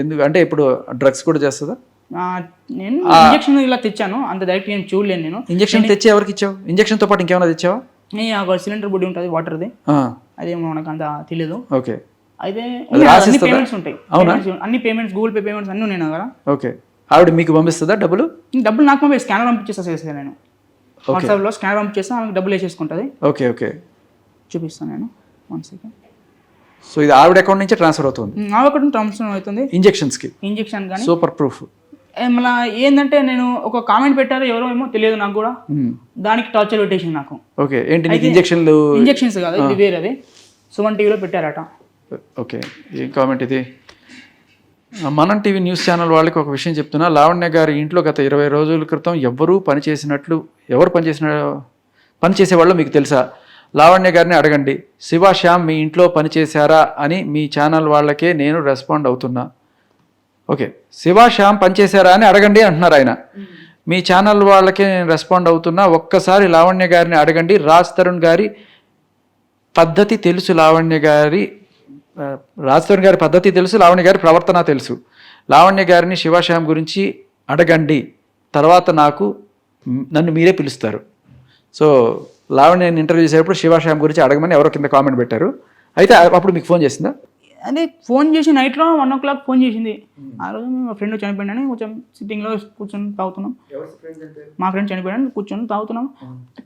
ఎందుకు అంటే ఇప్పుడు డ్రగ్స్ కూడా చేస్తుందా? నేను ఇంజక్షన్ ఇలా తెచ్చాను. అంత డైరెక్ట్ ఏం చూడలేను నేను. ఇంజక్షన్ తెచ్చి ఎవరికి ఇచ్చావు? ఇంజక్షన్తో పాటు ఇంకేమైనా తెచ్చావా? ఒక సిలిండర్ బుడ్డి ఉంటుంది వాటర్ది అదేమో మనకు అంత తెలియదు ఓకే. అయితే అన్ని? పేమెంట్స్ ఉంటాయి. అన్ని పేమెంట్స్ గూగుల్ పే పేమెంట్స్ అన్నీ ఉన్నాయి దగ్గర. ఓకే. ఆవిడ మీకు పంపిస్తుందా డబ్బులు? డబ్బులు నాకు పంపి స్కానర్ పంపించేస్తా చేస్తాను నేను. వాట్సాప్లో స్కానర్ పంపించేస్తా ఆమెకు డబ్బులు వేసేసుకుంటుంది. Okay okay. చూపిస్తాను నేను. వన్ సెకండ్ సో ఇది ఆవిడ అకౌంట్ నుంచి ట్రాన్స్ఫర్ అవుతుంది. నా ఒకటి ట్రాన్స్ఫర్ అవుతుంది. ఇంజెక్షన్స్కి. ఇంజెక్షన్ కానీ? Super proof. మళ్ళీ ఏంటంటే నేను ఒక కామెంట్ పెట్టారు ఎవరో ఏమో తెలియదు నాకు కూడా. దానికి టార్చర్ పెట్టేసింది నాకు. ఓకే ఏంటి నీకు ఇంజక్షన్లు? ఇంజెక్షన్స్ కాదు ఇది వేరేది. సుమన్ టీవీలో పెట్టారట. ఓకే ఏం కామెంట్ ఇది? మనం టీవీ న్యూస్ ఛానల్ వాళ్ళకి ఒక విషయం చెప్తున్నా. లావణ్య గారి ఇంట్లో గత ఇరవై రోజుల క్రితం ఎవ్వరూ పనిచేసినట్లు ఎవరు పనిచేసిన పని చేసేవాళ్ళో మీకు తెలుసా? లావణ్య గారిని అడగండి శివ శ్యామ్ మీ ఇంట్లో పనిచేశారా అని మీ ఛానల్ వాళ్ళకే నేను రెస్పాండ్ అవుతున్నా. ఓకే శివ శ్యామ్ పనిచేశారా అని అడగండి అంటున్నారు ఆయన. మీ ఛానల్ వాళ్ళకే నేను రెస్పాండ్ అవుతున్నా. ఒక్కసారి లావణ్య గారిని అడగండి. రాజ్ తరుణ్ గారి పద్ధతి తెలుసు లావణ్య గారి రాజ్ తరుణ్ గారి పద్ధతి తెలుసు లావణ్య గారి ప్రవర్తన తెలుసు. లావణ్య గారిని శివాశ్యామ్ గురించి అడగండి. తర్వాత నాకు నన్ను మీరే పిలుస్తారు. సో లావణ్యని ఇంటర్వ్యూ చేసేటప్పుడు శివాశ్యామ్ గురించి అడగమని ఎవరో కింద కామెంట్ పెట్టారు. అయితే అప్పుడు మీకు ఫోన్ చేసిందా? అదే ఫోన్ చేసి నైట్లో వన్ ఓ క్లాక్ ఫోన్ చేసింది. ఆ రోజు మా ఫ్రెండ్ చనిపోయినని కొంచెం సిట్టింగ్లో కూర్చొని తాగుతున్నాం. మా ఫ్రెండ్ చనిపోయాడని కూర్చొని తాగుతున్నాం.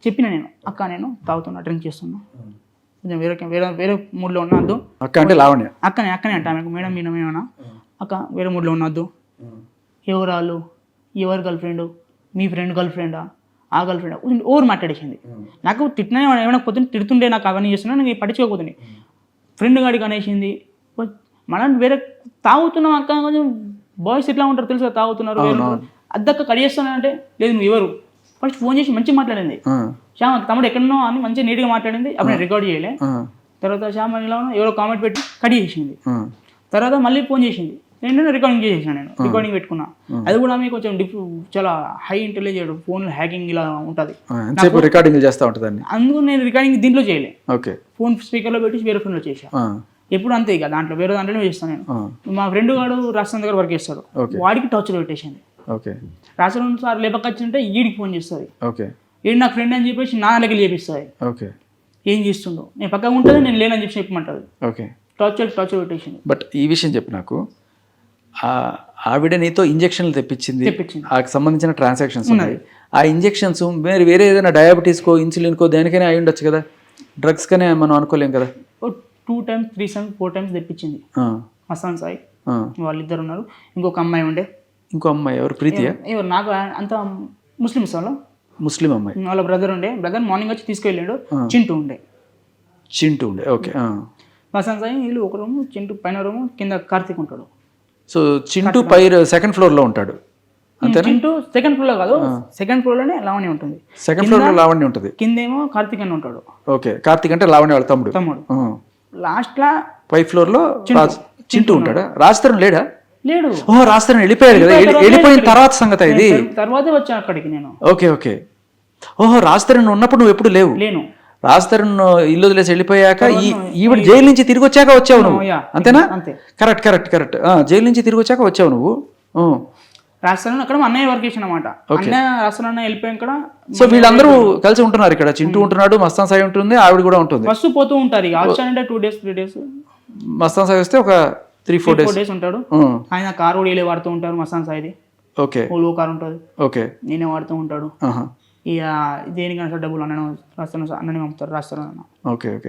చెప్పిన నేను అక్క నేను తాగుతున్నా డ్రింక్ చేస్తున్నా. కొంచెం వేరే వేరే వేరే మూడ్లో ఉన్నద్దు అక్క అంటే లావణ్య? అక్కనే అక్కనే అంట ఆమెకు మేడం మీన ఏమన్నా అక్క వేరే మూడ్లో ఉన్నద్దు ఎవరు వాళ్ళు ఎవరు గర్ల్ ఫ్రెండ్? మీ ఫ్రెండ్ గర్ల్ ఫ్రెండా? ఆ గర్ల్ ఫ్రెండ్ ఓవర్ మాట్లాడేసింది నాకు తిట్టినా ఏమైనా పొద్దున్న తిడుతుండే నాకు అవన్నీ చేస్తున్నా నేను పట్టించుకోకపోతుంది ఫ్రెండ్ గాడికి అనేసింది. మనం వేరే తాగుతున్నాం అక్క కొంచెం బాయ్స్ ఎట్లా ఉంటారు తెలుసు తాగుతున్నారు వేరే అద్దక్క కడిగేస్తున్నా అంటే లేదు నువ్వు ఎవరు? ఫస్ట్ ఫోన్ చేసి మంచిగా మాట్లాడింది. శ్యామ తమ్ముడు ఎక్కడనో అని మంచిగా నీట్గా మాట్లాడింది. అప్పుడు రికార్డ్ చేయలే. తర్వాత శ్యామ ఇలా ఎవరో కామెంట్ పెట్టి కట్ చేసింది. తర్వాత మళ్ళీ ఫోన్ చేసింది. నేను రికార్డింగ్ చేసేసాను నేను. రికార్డింగ్ పెట్టుకున్నా. అది కూడా ఆమె కొంచెం డిఫ్ చాలా హై ఇంటెలిజెంట్ ఫోన్ హ్యాకింగ్ ఇలా ఉంటుంది. రికార్డింగ్ చేస్తూ ఉంటుందండి అందుకు నేను రికార్డింగ్ దీంట్లో చేయలే. ఓకే. ఫోన్ స్పీకర్లో పెట్టి వేరే ఫోన్లో ఆ, ఎప్పుడు అంతే ఇక దాంట్లో వేరే దాంట్లోనే చేస్తాను నేను. మా ఫ్రెండ్ గాడు రాష్ట్రం దగ్గర వర్క్ చేస్తాడు. వాడికి టార్చర్ పెట్టేసింది. ఓకే. రాష్ట్రం సార్ లేపకొచ్చింటే ఈడికి ఫోన్ చేస్తుంది. ఓకే. ఈడు నా ఫ్రెండ్ అని చెప్పేసి నా దగ్గర చేపిస్తుంది ఓకే. ఏం చేస్తుండో. నేను పక్కగా ఉంటుంది నేను లేనని చెప్పి చెప్పమంటుంది. ఓకే. టార్చర్ టార్చర్ పెట్టేసింది. బట్ ఈ విషయం చెప్పు నాకు. ఆవిడ నీతో ఇంజక్షన్లు తెప్పించింది. ఆ సంబంధించిన ట్రాన్సాక్షన్స్ ఉన్నాయి. ఆ ఇంజెక్షన్స్ మీరు వేరే ఏదైనా డయాబెటీస్కో ఇన్సులిన్కో దేనికైనా అయి ఉండొచ్చు కదా. డ్రగ్స్ కనే మనం అనుకోలేం కదా. Two times three times four times తెప్పించింది. మస్తాన్ సాయి. వాళ్ళిద్దరు ఉన్నారు. ఇంకొక అమ్మాయి ఉండే. ఇంకో అమ్మాయి ఎవరు? ప్రీతియా? ఎవరు నాకు అంత ముస్లిమ్స్ వాళ్ళు ముస్లిం అమ్మాయి. వాళ్ళ బ్రదర్ ఉండే. బ్రదర్ మార్నింగ్ వచ్చి తీసుకెళ్ళాడు. చింటూ ఉండే. చింటూ ఉండే. ఓకే. మస్తాన్ సాయి వీళ్ళు ఒక రూము చింటూ పైన రూము కింద కార్తీక్ ఉంటాడు. సో చింటూ పై సెకండ్ ఫ్లోర్లో ఉంటాడు. అంతేనా? చింటూ సెకండ్ ఫ్లోర్ కాదు సెకండ్ ఫ్లోర్లోనే లావణ్య ఉంటుంది. సెకండ్ ఫ్లోర్లో లావణ్య ఉంటుంది. కిందేమో కార్తీక్ అని ఉంటాడు. ఓకే కార్తీక్ అంటే లావణ్య వాళ్ళ తమ్ముడు. తమ్ముడు. లాస్ట్లా పై ఫ్లోర్లో చింటూ. ఉంటాడా? రాజతరుణ్ లేడా? లేడు. ఓహో రాజతరుణ్ వెళ్ళిపోయాడు కదా. వెళ్ళి- వెళ్ళిపోయిన తర్వాత సంగతి ఇది తర్వాతే వచ్చా అక్కడికి నేను. Okay okay. ఓహో రాజతరుణ్ ఉన్నప్పుడు నువ్వు ఎప్పుడు లేవు? లేను. రాజతరుణ్ ఇల్లు వదిలేసి వెళ్ళిపోయాక ఈ ఈవిడ జైలు నుంచి తిరిగి వచ్చాక వచ్చావు నువ్వు. అంతేనా? అంతే. Correct correct correct. జైలు నుంచి తిరిగి వచ్చాక వచ్చావు నువ్వు. రాస్తాను అక్కడ మా అన్నయ్య వర్క్ చేసిన అనమాట అన్నయ్య వెళ్ళిపోయాం ఇక్కడ. సో వీళ్ళందరూ కలిసి ఉంటున్నారు ఇక్కడ. చింటూ ఉంటున్నాడు మస్తాన్ సాయి ఉంటుంది ఆవిడ కూడా ఉంటుంది. ఫస్ట్ పోతూ ఉంటారు ఇక. వచ్చానంటే two days three days. Mastan Sai వస్తే ఒక త్రీ ఫోర్ డేస్. డేస్ ఉంటాడు. ఆయన కార్ కూడా వాడుతూ ఉంటారు మస్తాన్ సాయిది. ఓకే. ఓలో కార్ ఉంటుంది. ఓకే. నేనే వాడుతూ ఉంటాడు. ఇక దేనికైనా సరే డబ్బులు అన్నను రాస్తాను అన్నని పంపుతారు రాస్తాను అన్న. Okay okay.